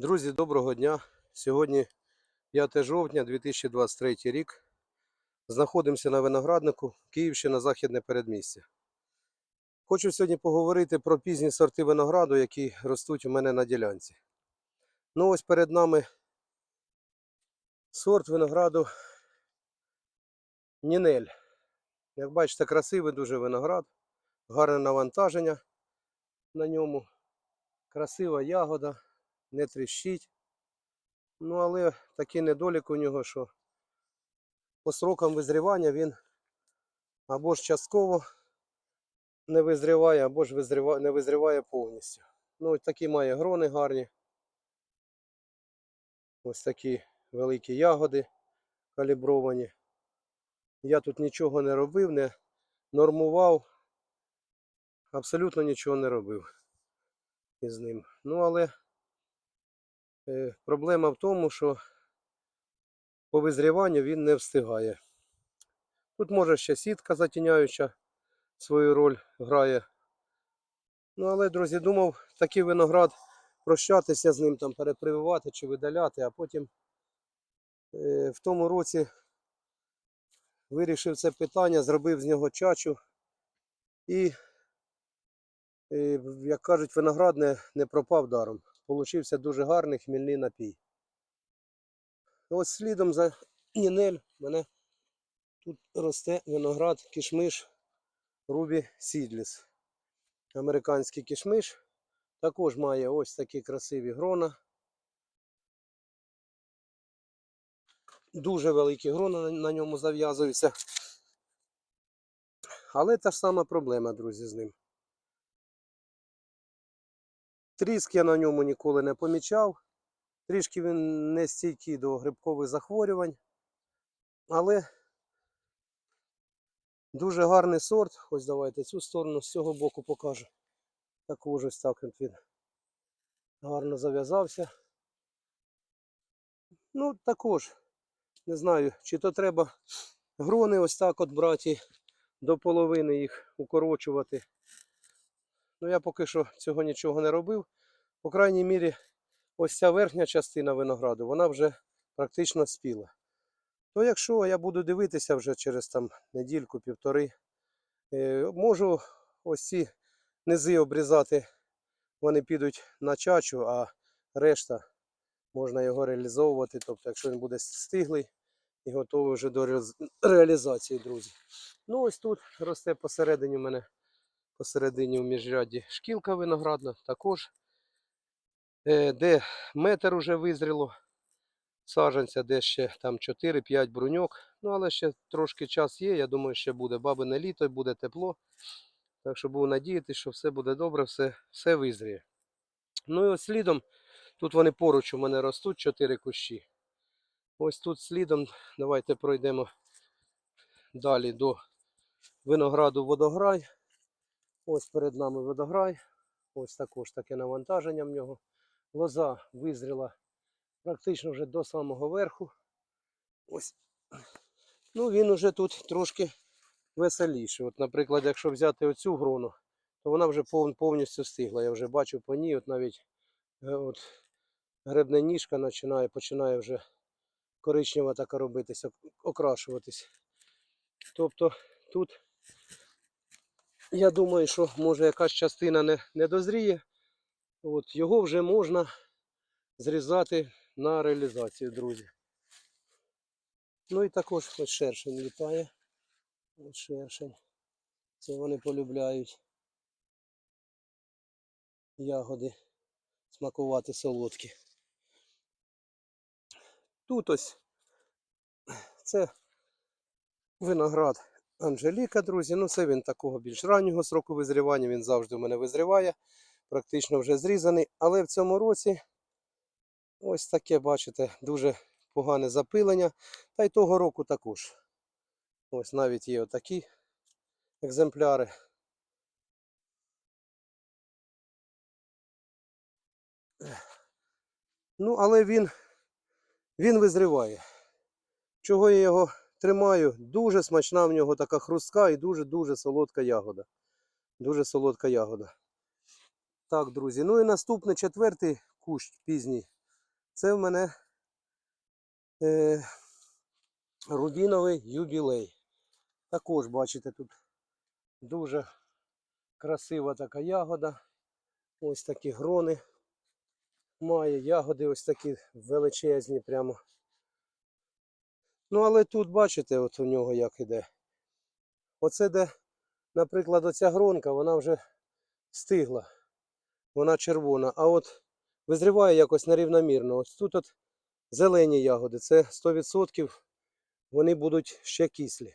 Друзі, доброго дня. Сьогодні 5 жовтня 2023 рік. Знаходимося на винограднику Київщина, Західне передмістя. Хочу сьогодні поговорити про пізні сорти винограду, які ростуть у мене на ділянці. Ну ось перед нами сорт винограду Нінель. Як бачите, красивий дуже виноград, гарне навантаження на ньому, красива ягода не тріщить. Ну, але такий недолік у нього, що по срокам визрівання він або ж частково не визріває, або ж визріва- не визріває повністю. Ну, ось такі має грони гарні. Ось такі великі ягоди калібровані. Я тут нічого не робив, не нормував, абсолютно нічого не робив із ним. Ну, але Проблема в тому, що по визріванню він не встигає. Тут може ще сітка затіняюча свою роль грає. Ну, але, друзі, думав такий виноград прощатися з ним, там, перепрививати чи видаляти, а потім е, в тому році вирішив це питання, зробив з нього чачу і, е, як кажуть, виноград не, не пропав даром. Получився дуже гарний хмільний напій. Ось слідом за Нінель мене тут росте виноград кішмиш Рубі Сідліс. Американський кішмиш. Також має ось такі красиві грона. Дуже великі грона на- на ньому зав'язуються. Але та ж сама проблема, друзі, з ним. Тріск я на ньому ніколи не помічав. Трішки він не стійкий до грибкових захворювань. Але дуже гарний сорт. Ось давайте цю сторону з цього боку покажу. Також ось так він гарно зав'язався. Ну, також, не знаю, чи то треба грони ось так от брати до половини їх укорочувати. Ну, я поки що цього нічого не робив. По крайній мірі, ось ця верхня частина винограду, вона вже практично спіла. То якщо я буду дивитися вже через там недільку-півтори, е, можу ось ці низи обрізати, вони підуть на чачу, а решта можна його реалізовувати. Тобто, якщо він буде стиглий і готовий вже до реалізації, друзі. Ну ось тут росте посередині у мене посередині в міжряді шкілка виноградна, також е, де метр уже визріло саджанця, де ще там 4-5 бруньок. Ну, але ще трошки час є. Я думаю, ще буде бабине літо, буде тепло. Так що буду надіятися, що все буде добре, все, все визріє. Ну і ось слідом, тут вони поруч у мене ростуть 4 кущі. Ось тут слідом, давайте пройдемо далі до винограду водограй. Ось перед нами водограй. Ось також таке навантаження в нього. Лоза визріла практично вже до самого верху. Ось. Ну, він уже тут трошки веселіший. От, наприклад, якщо взяти оцю грону, то вона вже повністю стигла. Я вже бачу по ній, от навіть е, от, гребна ніжка починає, починає вже коричнева така робитися, окрашуватись. Тобто тут я думаю, що може якась частина не, не дозріє. От, його вже можна зрізати на реалізацію, друзі. Ну і також ось шершень літає. Ось шершень. Це вони полюбляють ягоди смакувати солодкі. Тут ось це виноград Анжеліка, друзі. Ну, це він такого більш раннього сроку визрівання. Він завжди у мене визріває. Практично вже зрізаний. Але в цьому році ось таке, бачите, дуже погане запилення. Та й того року також. Ось навіть є отакі екземпляри. Ну, але він, він визріває. Чого я його тримаю? Дуже смачна в нього така хрустка і дуже-дуже солодка ягода. Дуже солодка ягода. Так, друзі. Ну і наступний четвертий кущ пізній Це в мене е, рубіновий юбілей. Також, бачите, тут дуже красива така ягода. Ось такі грони. Має ягоди ось такі величезні прямо. Ну, але тут, бачите, от у нього як іде. Оце де, наприклад, оця гронка, вона вже стигла. Вона червона. А от визріває якось нерівномірно. Ось тут от зелені ягоди. Це 100% вони будуть ще кислі.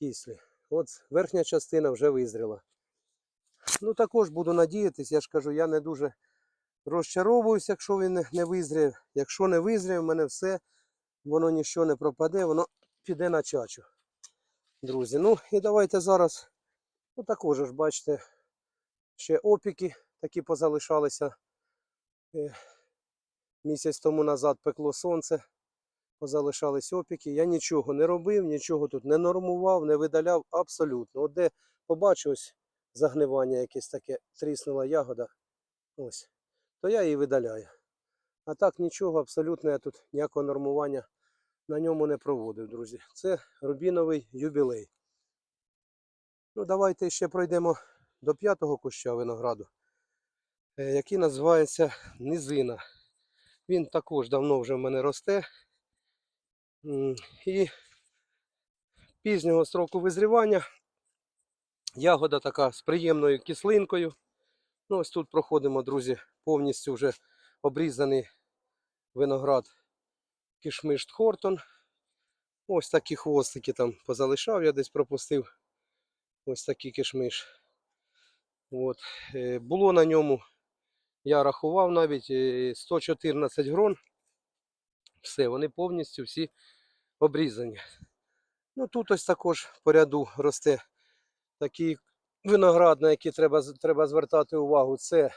Кислі. От верхня частина вже визріла. Ну також буду надіятись, я ж кажу, я не дуже розчаровуюсь, якщо він не- визріє. Якщо не визріє, в мене все, воно нічого не пропаде, воно піде на чачу. Друзі, ну і давайте зараз, ну також ж бачите, ще опіки такі позалишалися. Е, Місяць тому назад пекло сонце, позалишались опіки. Я нічого не робив, нічого тут не нормував, не видаляв абсолютно. От де побачу ось загнивання якесь таке, тріснула ягода, ось, то я її видаляю. А так нічого, абсолютно я тут ніякого нормування на ньому не проводив, друзі. Це рубіновий юбілей. Ну, давайте ще пройдемо до п'ятого куща винограду, е, який називається Низина. Він також давно вже в мене росте. І пізнього строку визрівання. Ягода така з приємною кислинкою. Ну, ось тут проходимо, друзі, повністю вже обрізаний виноград кішмиш Хортон. Ось такі хвостики там позалишав, я десь пропустив. Ось такий кишмиш. От. е, Було на ньому, я рахував навіть е, 114 грон. Все, вони повністю всі обрізані. Ну тут ось також по ряду росте такий виноград, на який треба, треба звертати увагу. Це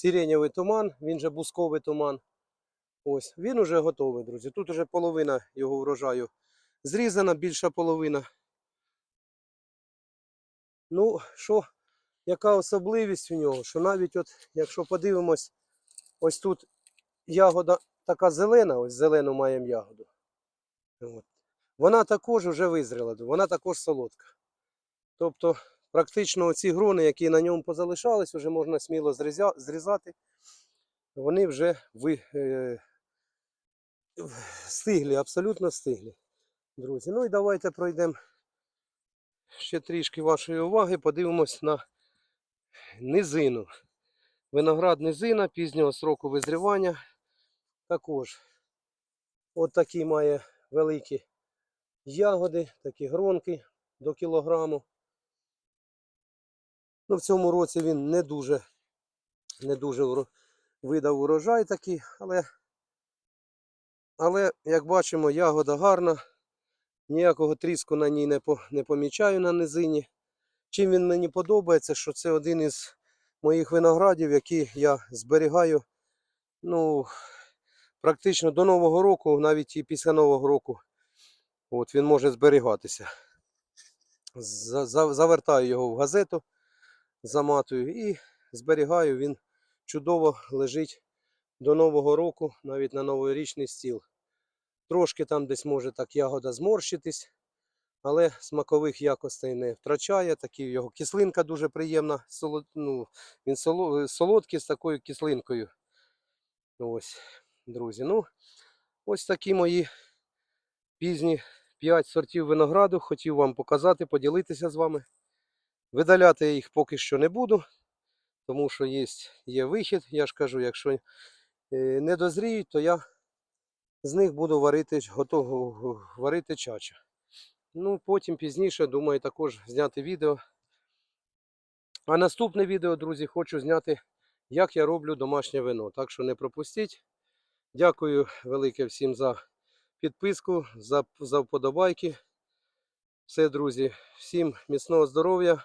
сиренєвий туман, він же бусковий туман. Ось, він уже готовий, друзі. Тут уже половина його врожаю зрізана, більша половина. Ну, що, яка особливість у нього? Що навіть от, якщо подивимось, ось тут ягода така зелена, ось зелену маємо ягоду. От. Вона також вже визріла, вона також солодка. Тобто, практично оці грони, які на ньому позалишались, вже можна сміло зрізати. Вони вже ви, е, стиглі, абсолютно стиглі. Друзі, ну і давайте пройдемо ще трішки вашої уваги, подивимось на низину. Виноград низина пізнього сроку визрівання. Також от такі має великі ягоди, такі гронки до кілограму. Ну, в цьому році він не дуже, не дуже видав урожай такий, але, але як бачимо, ягода гарна. Ніякого тріску на ній не, по, не помічаю на низині. Чим він мені подобається, що це один із моїх виноградів, які я зберігаю ну, практично до Нового року, навіть і після Нового року. От, він може зберігатися. За- за- Завертаю його в газету, заматую і зберігаю. Він чудово лежить до Нового року, навіть на новорічний стіл. Трошки там десь може так ягода зморщитись, але смакових якостей не втрачає. Такі його кислинка дуже приємна. солод- ну, він солодкий з такою кислинкою. Ось, друзі. Ну, ось такі мої пізні 5 сортів винограду. Хотів вам показати, поділитися з вами. Видаляти я їх поки що не буду, тому що є, є вихід. Я ж кажу, якщо е, не дозріють, то я з них буду варити, готово варити чача. Ну, потім пізніше, думаю, також зняти відео. А наступне відео, друзі, хочу зняти, як я роблю домашнє вино. Так що не пропустіть. Дякую велике всім за підписку, за, за вподобайки. Все, друзі, всім міцного здоров'я